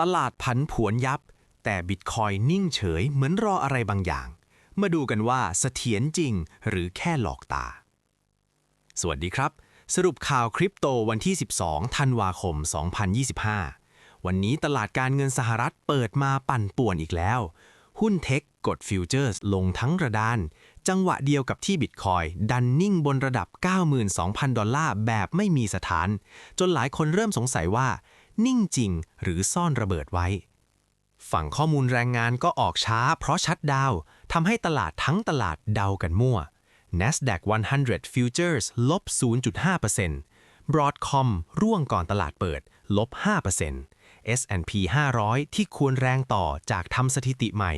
ตลาดผันผวนยับ แต่บิตคอยนิ่งเฉยเหมือนรออะไรบางอย่าง มาดูกันว่าเสถียรจริงหรือแค่หลอกตา สวัสดีครับ สรุปข่าวคริปโตวันที่ 12 ธันวาคม 2025 วันนี้ตลาดการเงินสหรัฐเปิดมาปั่นป่วนอีกแล้ว หุ้นเทคกดฟิวเจอร์สลงทั้งระดาน จังหวะเดียวกับที่บิตคอยดันนิ่งบนระดับ 92,000 ดอลลาร์แบบไม่มีสถาน จนหลายคนเริ่มสงสัยว่า นิ่งจริง หรือซ่อนระเบิดไว้ ฝั่งข้อมูลแรงงานก็ออกช้า เพราะชัดดาวทำให้ตลาดทั้งตลาดเดากันมั่ว NASDAQ 100 Futures ลบ 0.5% Broadcom ร่วงก่อนตลาดเปิด ลบ 5% S&P 500 ที่ควรแรงต่อจากทำสถิติใหม่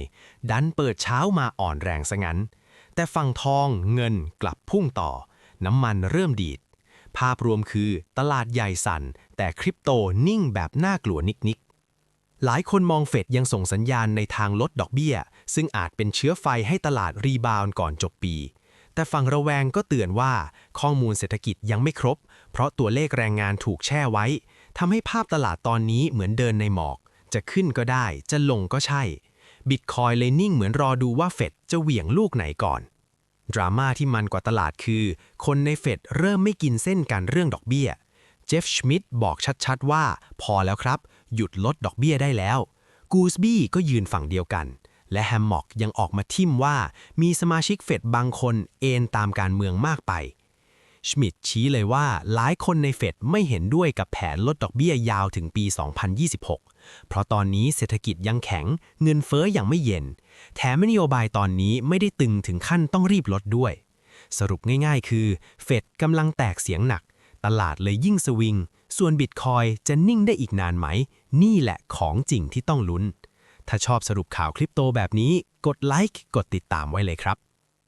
ดันเปิดเช้ามาอ่อนแรงซะงั้น แต่ฝั่งทองเงินกลับพุ่งต่อ น้ำมันเริ่มดีด ภาพรวมคือตลาดใหญ่สั่น แต่คริปโตนิ่งแบบน่ากลัวนิกๆ หลายคนมองเฟดยังส่งสัญญาณในทางลดดอกเบี้ย ซึ่งอาจเป็นเชื้อไฟให้ตลาดรีบาวน์ก่อนจบปี แต่ฝั่งระแวงก็เตือนว่าข้อมูลเศรษฐกิจยังไม่ครบ เพราะตัวเลขแรงงานถูกแช่ไว้ทำให้ภาพตลาดตอนนี้เหมือนเดินในหมอก จะขึ้นก็ได้ จะลงก็ใช่บิตคอยเลยนิ่งเหมือนรอดูว่าเฟดจะเหวี่ยงลูกไหนก่อน ดราม่าที่มันกว่าตลาดคือ คนในเฟดเริ่มไม่กินเส้นกันเรื่องดอกเบี้ย เจฟชมิดบอกชัดๆว่า พอแล้วครับ หยุดลดดอกเบี้ยได้แล้ว กูสบี้ก็ยืนฝั่งเดียวกัน และแฮมม็อกยังออกมาทิมว่า มีสมาชิกเฟดบางคนเอนตามการเมืองมากไป ชมิดชี้เลยว่าหลายคนในเฟดไม่เห็นด้วยกับแผนลดดอกเบี้ยยาวถึงปี 2026 เพราะตอนนี้เศรษฐกิจยังแข็ง เงินเฟ้อยังไม่เย็น แถมนโยบายตอนนี้ไม่ได้ตึงถึงขั้นต้องรีบลดด้วย สรุปง่ายๆ คือเฟดกำลังแตกเสียงหนัก ตลาดเลยยิ่งสวิง ส่วนบิตคอยจะนิ่งได้อีกนานไหม นี่แหละของจริงที่ต้องลุ้น ถ้าชอบสรุปข่าวคริปโตแบบนี้ กดไลค์กดติดตามไว้เลยครับ